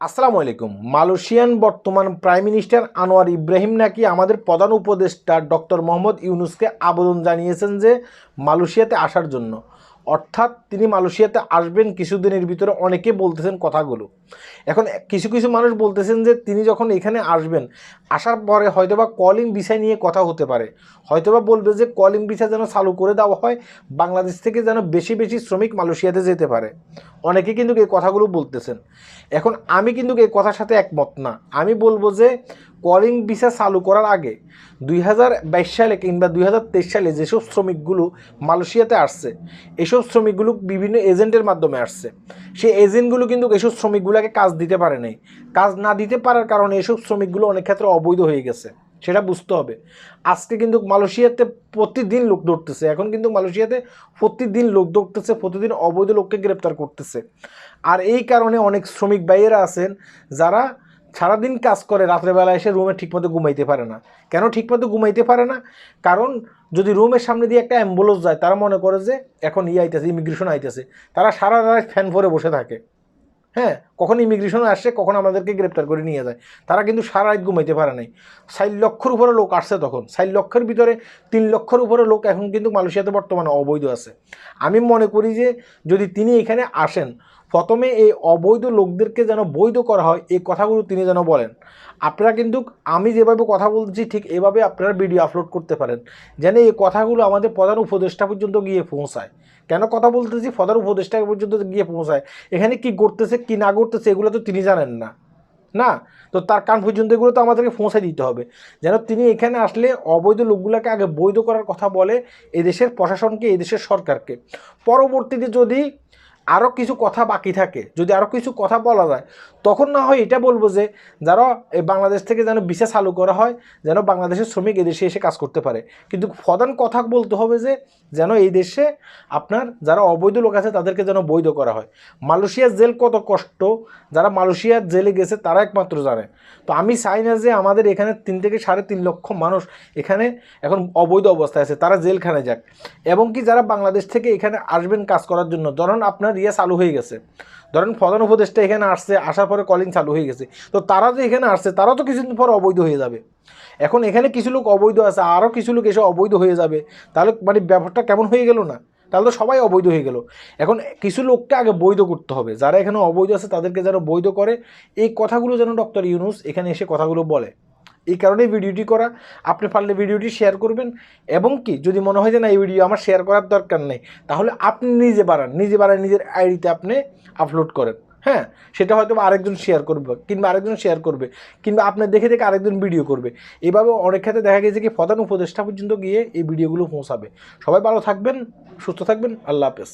আসসালামু আলাইকুম। মালয়েশিয়ান বর্তমান প্রাইম মিনিস্টার আনোয়ার ইব্রাহিম নাকি আমাদের প্রধান উপদেষ্টা ডক্টর মোহাম্মদ ইউনুসকে আবেদন জানিয়েছেন যে মালয়েশিয়াতে আসার জন্য। অর্থাৎ তিনি মালয়েশিয়াতে আসবেন কিছুদিনের ভিতরে, অনেকে বলতেছেন কথাগুলো। এখন কিছু কিছু মানুষ বলতেছেন যে তিনি যখন এখানে আসবেন, আসার পরে হয়তোবা কলিং বিষয় নিয়ে কথা হতে পারে। হয়তোবা বলবে যে কলিং বিষয় যেন চালু করে দেওয়া হয়, বাংলাদেশ থেকে যেন বেশি বেশি শ্রমিক মালয়েশিয়াতে যেতে পারে। অনেকে কিন্তু এই কথাগুলো বলতেছেন। এখন আমি কিন্তু এই কথার সাথে একমত না। আমি বলব যে কলিং ভিসা চালু করার আগে দুই হাজার বাইশ সালে কিংবা দুই হাজার তেইশ সালে যেসব শ্রমিকগুলো মালয়েশিয়াতে আসছে এসব শ্রমিকগুলো বিভিন্ন এজেন্টের মাধ্যমে আসছে। সেই এজেন্টগুলো কিন্তু এসব শ্রমিকগুলোকে কাজ দিতে পারে নাই। কাজ না দিতে পারার কারণে এসব শ্রমিকগুলো অনেক ক্ষেত্রে অবৈধ হয়ে গেছে, সেটা বুঝতে হবে। আজকে কিন্তু মালয়েশিয়াতে প্রতিদিন লোক ধরতেছে, এখন কিন্তু মালয়েশিয়াতে প্রতিদিন লোক ধরতেছে, প্রতিদিন অবৈধ লোককে গ্রেপ্তার করতেছে। আর এই কারণে অনেক শ্রমিক ভাইয়েরা আছেন, যারা সারাদিন কাজ করে, রাত্রেবেলা এসে রুমে ঠিকমতো ঘুমাইতে পারে না। কেন ঠিকমতো ঘুমাইতে পারে না? কারণ যদি রুমের সামনে দিয়ে একটা অ্যাম্বুলেন্স যায়, তারা মনে করে যে এখন ই আইতেছে ইমিগ্রেশন আইতেছে। তারা সারা রাত ফ্যান ভরে বসে থাকে। হ্যাঁ কখন ইমিগ্রেশন আসছে কখন আমাদেরকে গ্রেপ্তার করে নিয়ে যায়। তারা কিন্তু সারা রাত ঘুমাইতে পারে নাই। ষাট লক্ষর উপরে লোক আসছে তখন। ষাট লক্ষের ভিতরে তিন লক্ষর উপরে লোক এখন কিন্তু মালয়েশিয়াতে বর্তমানে অবৈধ আছে। আমি মনে করি যে যদি তিনি এখানে আসেন প্রথমে এই অবৈধ লোকদেরকে যেন বৈধ করা হয়, এই কথাগুলো তিনি যেন বলেন। আপনারা কিন্তু, আমি যেভাবে কথা বলছি, ঠিক এভাবে আপনারা ভিডিও আপলোড করতে পারেন। যেন এই কথাগুলো আমাদের প্রধান উপদেষ্টা পর্যন্ত গিয়ে পৌঁছায়। কেন কথা বলতেছি? প্রধান উপদেষ্টা পর্যন্ত গিয়ে পৌঁছায়। এখানে কি করতেছে কি না করতেছে এগুলো তো তিনি জানেন না। না? তো তার কান পর্যন্ত এগুলো তো আমাদেরকে পৌঁছে দিতে হবে। যেন তিনি এখানে আসলে অবৈধ লোকগুলোকে আগে বৈধ করার কথা বলে, এদেশের প্রশাসনকে, এদেশের সরকারকে। পরবর্তীতে যদি আরও কিছু কথা বাকি থাকে, যদি আরও কিছু কথা বলা যায়, তখন না হয় এটা বলব যে, যারা এই বাংলাদেশ থেকে যেন বিসা চালু করা হয়, যেন বাংলাদেশের শ্রমিক এদেশে এসে কাজ করতে পারে। কিন্তু প্রধান কথা বলতে হবে যে, যেন এই দেশে আপনার যারা অবৈধ লোক আছে, তাদেরকে যেন বৈধ করা হয়। মালয়েশিয়ার জেল কত কষ্ট, যারা মালয়েশিয়ার জেলে গেছে, তারা একমাত্র জানে। তো আমি চাই না যে, আমাদের এখানে তিন থেকে সাড়ে তিন লক্ষ মানুষ এখানে এখন অবৈধ অবস্থায় আছে, তারা জেলখানে যাক। এবং কি যারা বাংলাদেশ থেকে এখানে আসবেন কাজ করার জন্য, ধরুন আপনার ইয়ে চালু হয়ে গেছে। ধরেন প্রধান উপদেষ্টা এখানে আসছে, আসার পরে কলিং চালু হয়ে গেছে। তো তারা যে এখানে আসছে, তারা তো কিছুদিন পর অবৈধ হয়ে যাবে। এখন এখানে কিছু লোক অবৈধ আছে আরও কিছু লোক এসে অবৈধ হয়ে যাবে। তাহলে মানে ব্যাপারটা কেমন হয়ে গেল না? তাহলে তো সবাই অবৈধ হয়ে গেল। এখন কিছু লোককে আগে বৈধ করতে হবে। যারা এখানে অবৈধ আছে, তাদেরকে যেন বৈধ করে। এই কথাগুলো যেন ডক্টর ইউনুস এখানে এসে কথাগুলো বলে। এই কারণেই ভিডিওটি করা। আপনি পারলে ভিডিওটি শেয়ার করবেন এবং কি, যদি মনে হয় যে না, এই ভিডিও আমার শেয়ার করার দরকার নেই, তাহলে আপনি নিজে বাড়ান নিজে বাড়ান নিজের আইডিতে আপনি আপলোড করেন হ্যাঁ? সেটা হয়তো আরেকজন শেয়ার করবে কিংবা আরেকজন শেয়ার করবে কিংবা আপনার দেখে দেখে আরেকজন ভিডিও করবে। এভাবে অনেক ক্ষেত্রে দেখা গেছে কি, প্রধান উপদেষ্টা পর্যন্ত গিয়ে এই ভিডিওগুলো পৌঁছাবে। সবাই ভালো থাকবেন, সুস্থ থাকবেন, আল্লাহ হাফেজ।